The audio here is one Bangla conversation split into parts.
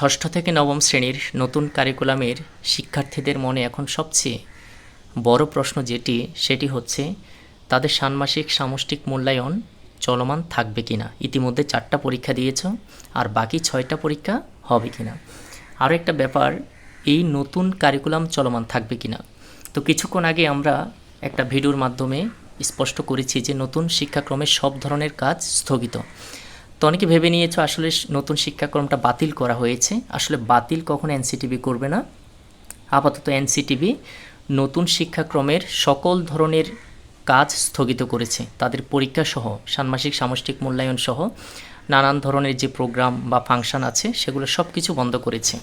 ষষ্ঠ থেকে নবম শ্রেণির নতুন কারিকুলামের শিক্ষার্থীদের মনে এখন সবচেয়ে বড় প্রশ্ন যেটি, সেটি হচ্ছে, তাদের ষান্মাসিক সামষ্টিক মূল্যায়ন চলমান থাকবে কিনা? ইতিমধ্যে চারটা পরীক্ষা দিয়েছ, আর বাকি ছয়টা পরীক্ষা হবে কিনা? আরও একটা ব্যাপার, এই নতুন কারিকুলাম চলমান থাকবে কি না তো কিছুক্ষণ আগে আমরা একটা ভিডিওর মাধ্যমে স্পষ্ট করেছি যে নতুন শিক্ষাক্রমের সব ধরনের কাজ স্থগিত। তো অনেকে ভেবে নিয়েছো আসলে নতুন শিক্ষাক্রমটা বাতিল করা হয়েছে। আসলে বাতিল কখনো এনসিটিভি করবে না। আপাতত এনসিটিভি নতুন শিক্ষাক্রমের সকল ধরনের কাজ স্থগিত করেছে। তাদের পরীক্ষা সহ, ষান্মাসিক সামষ্টিক মূল্যায়ন সহ, নানান ধরনের যে প্রোগ্রাম বা ফাংশন আছে, সেগুলো সব কিছু বন্ধ করেছে।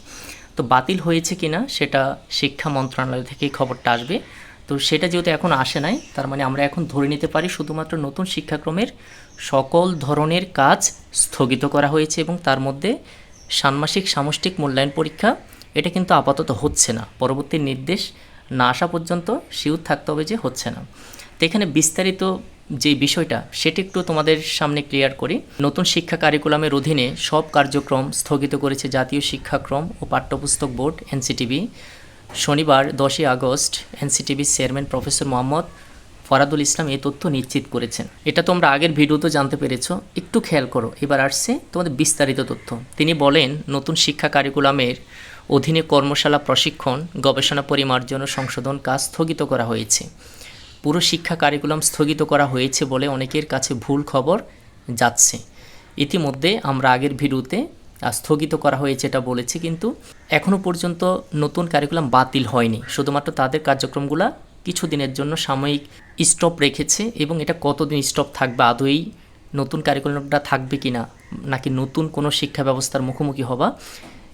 তো বাতিল হয়েছে কিনা, সেটা শিক্ষা মন্ত্রণালয় থেকেই খবরটা আসবে। তো সেটা যেহেতু এখন আসে নাই, তার মানে আমরা এখন ধরে নিতে পারি শুধুমাত্র নতুন শিক্ষাক্রমের সকল ধরনের কাজ স্থগিত করা হয়েছে এবং তার মধ্যে ষান্মাসিক সামষ্টিক মূল্যায়ন পরীক্ষা, এটা কিন্তু আপাতত হচ্ছে না। পরবর্তী নির্দেশ না আসা পর্যন্ত শিউর থাকতে হবে যে হচ্ছে না। তো এখানে বিস্তারিত যে বিষয়টা, সেটি একটু তোমাদের সামনে ক্লিয়ার করি। নতুন শিক্ষা কারিকুলামের অধীনে সব কার্যক্রম স্থগিত করেছে জাতীয় শিক্ষাক্রম ও পাঠ্যপুস্তক বোর্ড এনসিটিভি শনিবার দশই আগস্ট এনসিটিভির চেয়ারম্যান প্রফেসর মোহাম্মদ ফরাদুল ইসলাম এই তথ্য নিশ্চিত করেছেন। এটা তোমরা আগের ভিডিওতে জানতে পেরেছ। একটু খেয়াল করো। এবার আসছে তোমাদের বিস্তারিত তথ্য। তিনি বলেন, নতুন শিক্ষা কারিকুলামের অধীনে কর্মশালা, প্রশিক্ষণ, গবেষণা পরিমার্জন ও সংশোধন কাজ স্থগিত করা হয়েছে। পুরো শিক্ষা কারিকুলাম স্থগিত করা হয়েছে বলে অনেকের কাছে ভুল খবর যাচ্ছে। ইতিমধ্যে আমরা আগের ভিডিওতে স্থগিত করা হয়েছে এটা বলেছি, কিন্তু এখনও পর্যন্ত নতুন কারিকুলাম বাতিল হয়নি। শুধুমাত্র তাদের কার্যক্রমগুলা কিছুদিনের জন্য সাময়িক স্টপ রেখেছে এবং এটা কতদিন স্টপ থাকবে আদৌ নতুন কারিকুলামটা থাকবে কি না নাকি নতুন কোনো শিক্ষা ব্যবস্থার মুখোমুখি হবা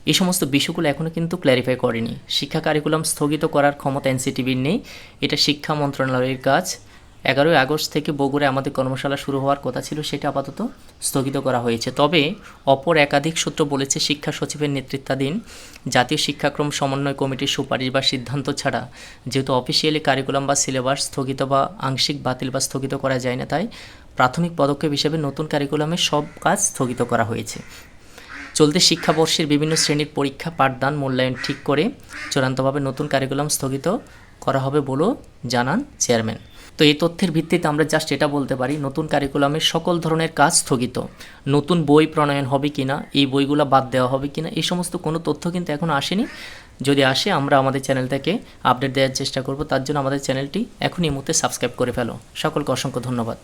এই সমস্ত বিষয়গুলো এখনও কিন্তু ক্ল্যারিফাই করেনি। শিক্ষা কারিকুলাম স্থগিত করার ক্ষমতা এনসিটিভির নেই, এটা শিক্ষা মন্ত্রণালয়ের কাজ। এগারোই আগস্ট থেকে বগুড়ায় আমাদের কর্মশালা শুরু হওয়ার কথা ছিল, সেটা আপাতত স্থগিত করা হয়েছে। তবে অপর একাধিক সূত্র বলেছে, শিক্ষা সচিবের নেতৃত্বাধীন জাতীয় শিক্ষাক্রম সমন্বয় কমিটির সুপারিশ বা সিদ্ধান্ত ছাড়া যেহেতু অফিসিয়ালি কারিকুলাম বা সিলেবাস স্থগিত বা আংশিক বাতিল বা স্থগিত করা যায় না, তাই প্রাথমিক পদক্ষেপ হিসেবে নতুন কারিকুলামের সব কাজ স্থগিত করা হয়েছে। চলতি শিক্ষাবর্ষের বিভিন্ন শ্রেণির পরীক্ষা, পাঠদান, মূল্যায়ন ঠিক করে চূড়ান্তভাবে নতুন কারিকুলাম স্থগিত করা হবে বলেও জানান চেয়ারম্যান। তো এই তথ্যের ভিত্তিতে আমরা জাস্ট এটা বলতে পারি, নতুন কারিকুলামে সকল ধরনের কাজ স্থগিত। নতুন বই প্রণয়ন হবে কি না এই বইগুলো বাদ দেওয়া হবে কি না এই সমস্ত কোনো তথ্য কিন্তু এখন আসেনি। যদি আসে, আমরা আমাদের চ্যানেল থেকে আপডেট দেওয়ার চেষ্টা করব, তার জন্য আমাদের চ্যানেলটি এখনই মুহূর্তে সাবস্ক্রাইব করে ফেলো। সকলকে অসংখ্য ধন্যবাদ।